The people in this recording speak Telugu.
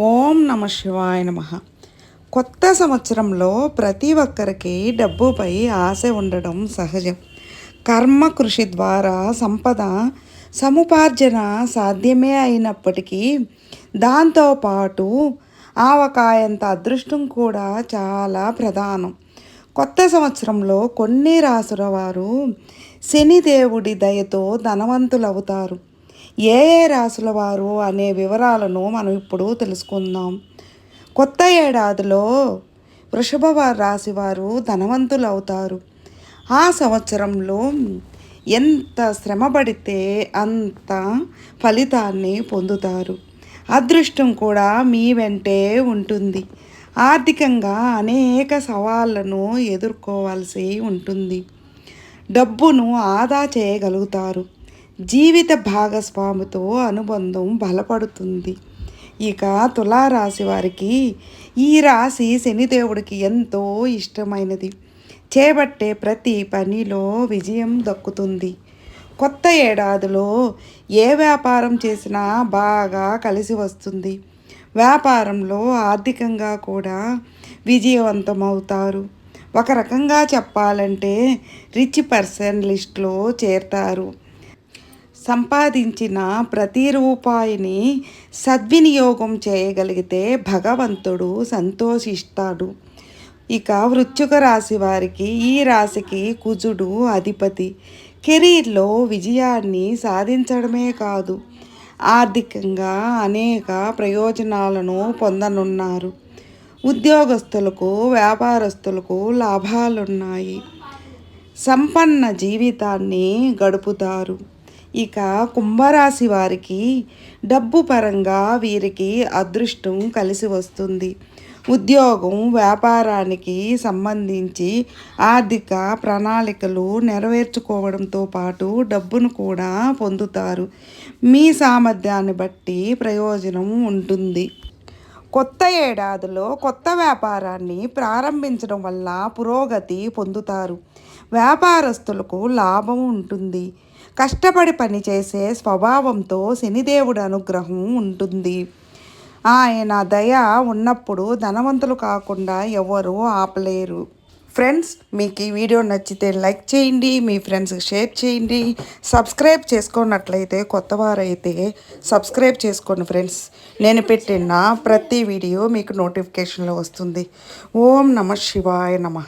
ఓం నమ శివాయ నమ. కొత్త సంవత్సరంలో ప్రతి ఒక్కరికి డబ్బుపై ఆశ ఉండడం సహజం. కర్మ కృషి ద్వారా సంపద సముపార్జన సాధ్యమే అయినప్పటికీ దాంతోపాటు ఆవకాయంత అదృష్టం కూడా చాలా ప్రధానం. కొత్త సంవత్సరంలో కొన్ని రాసుల వారు శనిదేవుడి దయతో ధనవంతులవుతారు. ఏ ఏ రాసుల వారు అనే వివరాలను మనం ఇప్పుడు తెలుసుకుందాం. కొత్త ఏడాదిలో వృషభ రాశి వారు ధనవంతులు అవుతారు ఆ సంవత్సరంలో ఎంత శ్రమ పడితే అంత ఫలితాన్ని పొందుతారు. అదృష్టం కూడా మీ వెంటే ఉంటుంది. ఆర్థికంగా అనేక సవాళ్ళను ఎదుర్కోవాల్సి ఉంటుంది. డబ్బును ఆదా చేయగలుగుతారు. జీవిత భాగస్వామితో అనుబంధం బలపడుతుంది. ఇక తులారాశి వారికి ఈ రాశి శనిదేవుడికి ఎంతో ఇష్టమైనది. చేపట్టే ప్రతి పనిలో విజయం దక్కుతుంది. కొత్త ఏడాదిలో ఏ వ్యాపారం చేసినా బాగా కలిసి వస్తుంది. వ్యాపారంలో ఆర్థికంగా కూడా విజయవంతమవుతారు. ఒక రకంగా చెప్పాలంటే రిచ్ పర్సన్ లిస్ట్లో చేరతారు. సంపాదించిన ప్రతి రూపాయిని సద్వినియోగం చేయగలిగితే భగవంతుడు సంతోషిస్తాడు. ఇక వృశ్చిక రాశి వారికి ఈ రాశికి కుజుడు అధిపతి. కెరీర్లో విజయాన్ని సాధించడమే కాదు ఆర్థికంగా అనేక ప్రయోజనాలను పొందనున్నారు. ఉద్యోగస్తులకు వ్యాపారస్తులకు లాభాలున్నాయి. సంపన్న జీవితాన్ని గడుపుతారు. ఇక కుంభరాశి వారికి డబ్బు పరంగా వీరికి అదృష్టం కలిసి వస్తుంది. ఉద్యోగం వ్యాపారానికి సంబంధించి ఆర్థిక ప్రణాళికలు నెరవేర్చుకోవడంతో పాటు డబ్బును కూడా పొందుతారు. మీ సామర్థ్యాన్ని బట్టి ప్రయోజనం ఉంటుంది. కొత్త ఏడాదిలో కొత్త వ్యాపారాన్ని ప్రారంభించడం వల్ల పురోగతి పొందుతారు. వ్యాపారస్తులకు లాభం ఉంటుంది. కష్టపడి పనిచేసే స్వభావంతో శనిదేవుడి అనుగ్రహం ఉంటుంది. ఆయన దయ ఉన్నప్పుడు ధనవంతులు కాకుండా ఎవరు ఆపలేరు. ఫ్రెండ్స్ మీకు ఈ వీడియో నచ్చితే లైక్ చేయండి మీ ఫ్రెండ్స్కి షేర్ చేయండి. సబ్స్క్రైబ్ చేసుకున్నట్లయితే కొత్త వారైతే సబ్స్క్రైబ్ చేసుకోండి ఫ్రెండ్స్. నేను పెట్టిన ప్రతి వీడియో మీకు నోటిఫికేషన్లో వస్తుంది. ఓం నమ శివాయ నమ.